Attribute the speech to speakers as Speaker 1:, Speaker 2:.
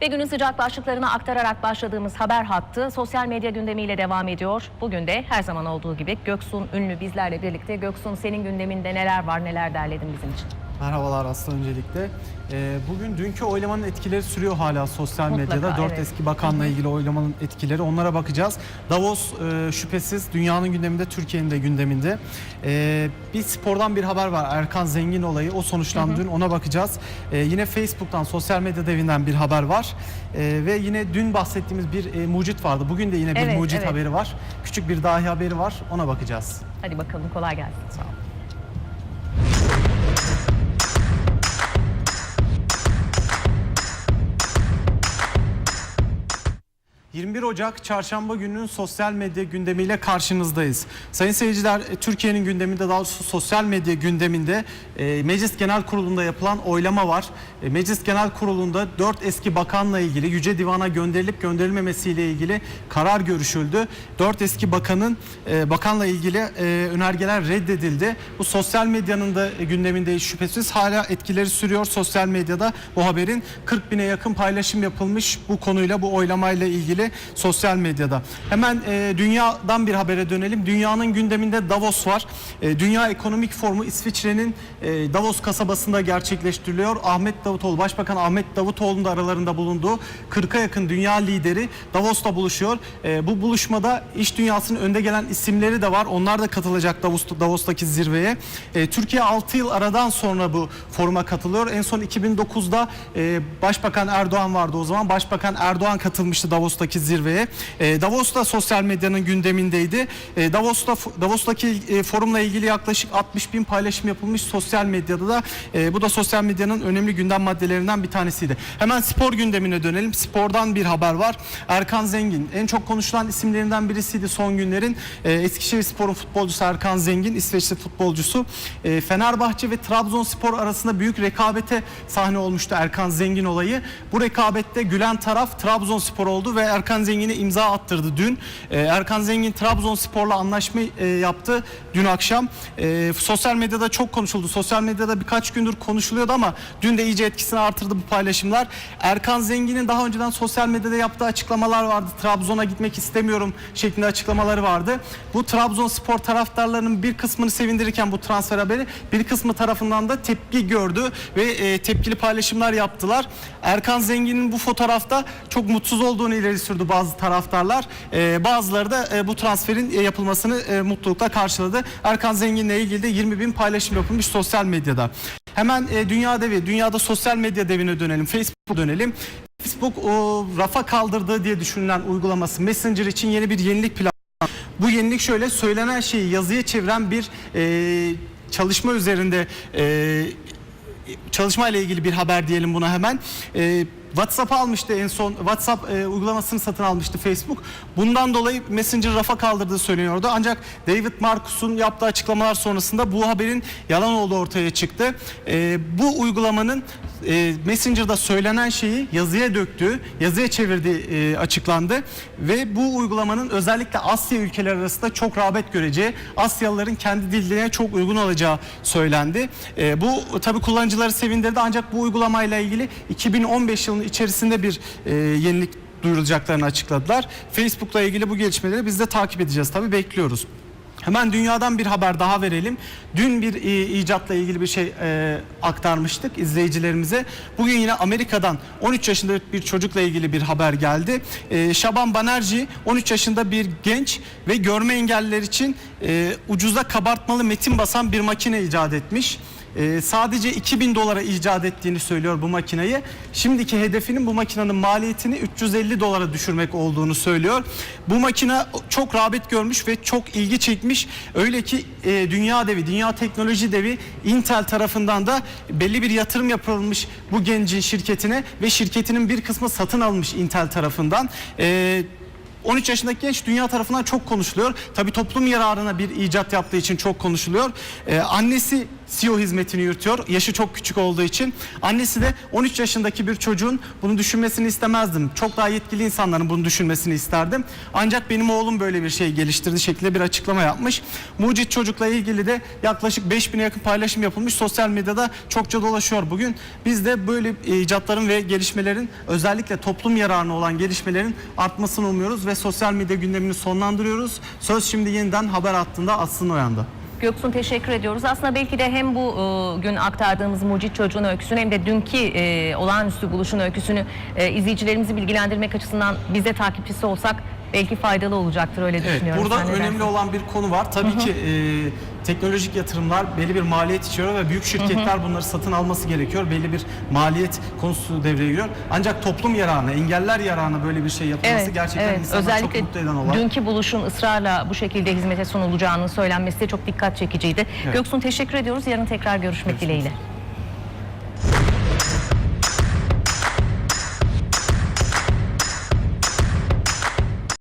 Speaker 1: Ve günün sıcak başlıklarını aktararak başladığımız haber hattı sosyal medya gündemiyle devam ediyor. Bugün de her zaman olduğu gibi Göksun Ünlü bizlerle birlikte. Göksun senin gündeminde neler var neler derledin bizim için?
Speaker 2: Merhabalar Aslı öncelikle. Ee, bugün dünkü oylamanın etkileri sürüyor hala sosyal
Speaker 1: Mutlaka,
Speaker 2: medyada. Dört
Speaker 1: evet.
Speaker 2: eski bakanla ilgili oylamanın etkileri onlara bakacağız. Davos e, şüphesiz dünyanın gündeminde, Türkiye'nin de gündeminde. Ee, bir spordan bir haber var. Erkan Zengin olayı. O sonuçlandı dün ona bakacağız. Ee, yine Facebook'tan, sosyal medya devinden bir haber var. Ee, ve yine dün bahsettiğimiz bir e, mucit vardı. Bugün de yine bir
Speaker 1: Evet,
Speaker 2: mucit
Speaker 1: evet.
Speaker 2: haberi var. Küçük bir dahi haberi var. Ona bakacağız.
Speaker 1: Hadi bakalım kolay gelsin.
Speaker 2: Sağ olun. 21 Ocak çarşamba gününün sosyal medya gündemiyle karşınızdayız. Sayın seyirciler e, Türkiye'nin gündeminde daha doğrusu sosyal medya gündeminde e, Meclis Genel Kurulu'nda yapılan oylama var. E, Meclis Genel Kurulu'nda 4 eski bakanla ilgili Yüce Divan'a gönderilip gönderilmemesiyle ilgili karar görüşüldü. 4 eski bakanın e, bakanla ilgili e, önergeler reddedildi. Bu sosyal medyanın da e, gündeminde şüphesiz hala etkileri sürüyor sosyal medyada. Bu haberin 40 bine yakın paylaşım yapılmış bu konuyla bu oylamayla ilgili sosyal medyada. Hemen e, dünyadan bir habere dönelim. Dünyanın gündeminde Davos var. E, Dünya Ekonomik Forumu İsviçre'nin e, Davos kasabasında gerçekleştiriliyor. Ahmet Davutoğlu, Başbakan Ahmet Davutoğlu'nun da aralarında bulunduğu 40'a yakın dünya lideri Davos'ta buluşuyor. E, bu buluşmada iş dünyasının önde gelen isimleri de var. Onlar da katılacak Davos, Davos'taki zirveye. E, Türkiye 6 yıl aradan sonra bu foruma katılıyor. En son 2009'da e, Başbakan Erdoğan vardı o zaman. Başbakan Erdoğan katılmıştı Davos'taki zirveye. E, Davos da sosyal medyanın gündemindeydi. E, Davos'ta Davos'taki e, forumla ilgili yaklaşık 60 bin paylaşım yapılmış sosyal medyada da. E, bu da sosyal medyanın önemli gündem maddelerinden bir tanesiydi. Hemen spor gündemine dönelim. Spordan bir haber var. Erkan Zengin en çok konuşulan isimlerinden birisiydi son günlerin. E, Eskişehirspor'un futbolcusu Erkan Zengin, İsveçli futbolcusu. Fenerbahçe ve Trabzonspor arasında büyük rekabete sahne olmuştu Erkan Zengin olayı. Bu rekabette gülen taraf Trabzonspor oldu ve Erkan Zengin'e imza attırdı dün. E, Erkan Zengin Trabzonspor'la anlaşma e, yaptı dün akşam. E, sosyal medyada çok konuşuldu. Sosyal medyada birkaç gündür konuşuluyordu ama dün de iyice etkisini artırdı bu paylaşımlar. Erkan Zengin'in daha önceden sosyal medyada yaptığı açıklamalar vardı. Trabzon'a gitmek istemiyorum şeklinde açıklamaları vardı. Bu Trabzonspor taraftarlarının bir kısmını sevindirirken bu transfer haberi bir kısmı tarafından da tepki gördü ve e, tepkili paylaşımlar yaptılar. Erkan Zengin'in bu fotoğrafta çok mutsuz olduğunu ileri sürdü bazı taraftarlar. E, bazıları da e, bu transferin e, yapılmasını e, mutlulukla karşıladı. Erkan Zengin'le ilgili de 20 bin paylaşım yapılmış sosyal medyada. Hemen e, dünya devi, dünyada sosyal medya devine dönelim. Facebook'a dönelim. Facebook o rafa kaldırdığı diye düşünülen uygulaması Messenger için yeni bir yenilik planı. Bu yenilik şöyle söylenen şeyi yazıya çeviren bir e, çalışma üzerinde e, çalışma ile ilgili bir haber diyelim buna hemen. E, WhatsApp almıştı en son WhatsApp e, uygulamasını satın almıştı Facebook. Bundan dolayı Messenger rafa kaldırdığı söyleniyordu. Ancak David Marcus'un yaptığı açıklamalar sonrasında bu haberin yalan olduğu ortaya çıktı. E, bu uygulamanın e, Messenger'da söylenen şeyi yazıya döktüğü, yazıya çevirdiği e, açıklandı ve bu uygulamanın özellikle Asya ülkeleri arasında çok rağbet göreceği, Asyalıların kendi dillerine çok uygun olacağı söylendi. E, bu tabi kullanıcıları sevindirdi ancak bu uygulamayla ilgili 2015 yılının içerisinde bir e, yenilik duyurulacaklarını açıkladılar. Facebook'la ilgili bu gelişmeleri biz de takip edeceğiz tabi bekliyoruz. Hemen dünyadan bir haber daha verelim. Dün bir e, icatla ilgili bir şey e, aktarmıştık izleyicilerimize. Bugün yine Amerika'dan 13 yaşında bir çocukla ilgili bir haber geldi. E, Şaban Banerji 13 yaşında bir genç ve görme engelliler için e, ucuza kabartmalı metin basan bir makine icat etmiş. Ee, sadece 2000 dolara icat ettiğini söylüyor bu makineyi. Şimdiki hedefinin bu makinenin maliyetini 350 dolara düşürmek olduğunu söylüyor. Bu makine çok rağbet görmüş ve çok ilgi çekmiş. Öyle ki e, dünya devi, dünya teknoloji devi Intel tarafından da belli bir yatırım yapılmış bu gencin şirketine ve şirketinin bir kısmı satın alınmış Intel tarafından. Ee, 13 yaşındaki genç dünya tarafından çok konuşuluyor. Tabi toplum yararına bir icat yaptığı için çok konuşuluyor. Ee, annesi CEO hizmetini yürütüyor. Yaşı çok küçük olduğu için. Annesi de 13 yaşındaki bir çocuğun bunu düşünmesini istemezdim. Çok daha yetkili insanların bunu düşünmesini isterdim. Ancak benim oğlum böyle bir şey geliştirdi şeklinde bir açıklama yapmış. Mucit çocukla ilgili de yaklaşık 5000'e yakın paylaşım yapılmış. Sosyal medyada çokça dolaşıyor bugün. Biz de böyle icatların ve gelişmelerin özellikle toplum yararına olan gelişmelerin artmasını umuyoruz ve sosyal medya gündemini sonlandırıyoruz. Söz şimdi yeniden haber hattında Aslı Noyan'da.
Speaker 1: Göksun teşekkür ediyoruz. Aslında belki de hem bu e, gün aktardığımız Mucit Çocuğun öyküsünü hem de dünkü e, olağanüstü buluşun öyküsünü e, izleyicilerimizi bilgilendirmek açısından biz de takipçisi olsak belki faydalı olacaktır öyle
Speaker 2: Evet,
Speaker 1: düşünüyorum.
Speaker 2: burada
Speaker 1: Sen ne
Speaker 2: önemli
Speaker 1: dersin?
Speaker 2: olan bir konu var. Tabii ki e, teknolojik yatırımlar belli bir maliyet içeriyor ve büyük şirketler bunları satın alması gerekiyor. Belli bir maliyet konusu devreye giriyor. Ancak toplum yararına, engeller yararına böyle bir şey yapılması
Speaker 1: Evet,
Speaker 2: gerçekten
Speaker 1: evet.
Speaker 2: insanları
Speaker 1: Özellikle
Speaker 2: çok mutlu eden olay.
Speaker 1: dünkü buluşun ısrarla bu şekilde hizmete sunulacağının söylenmesi de çok dikkat çekiciydi. Göksun teşekkür ediyoruz. Yarın tekrar görüşmek dileğiyle.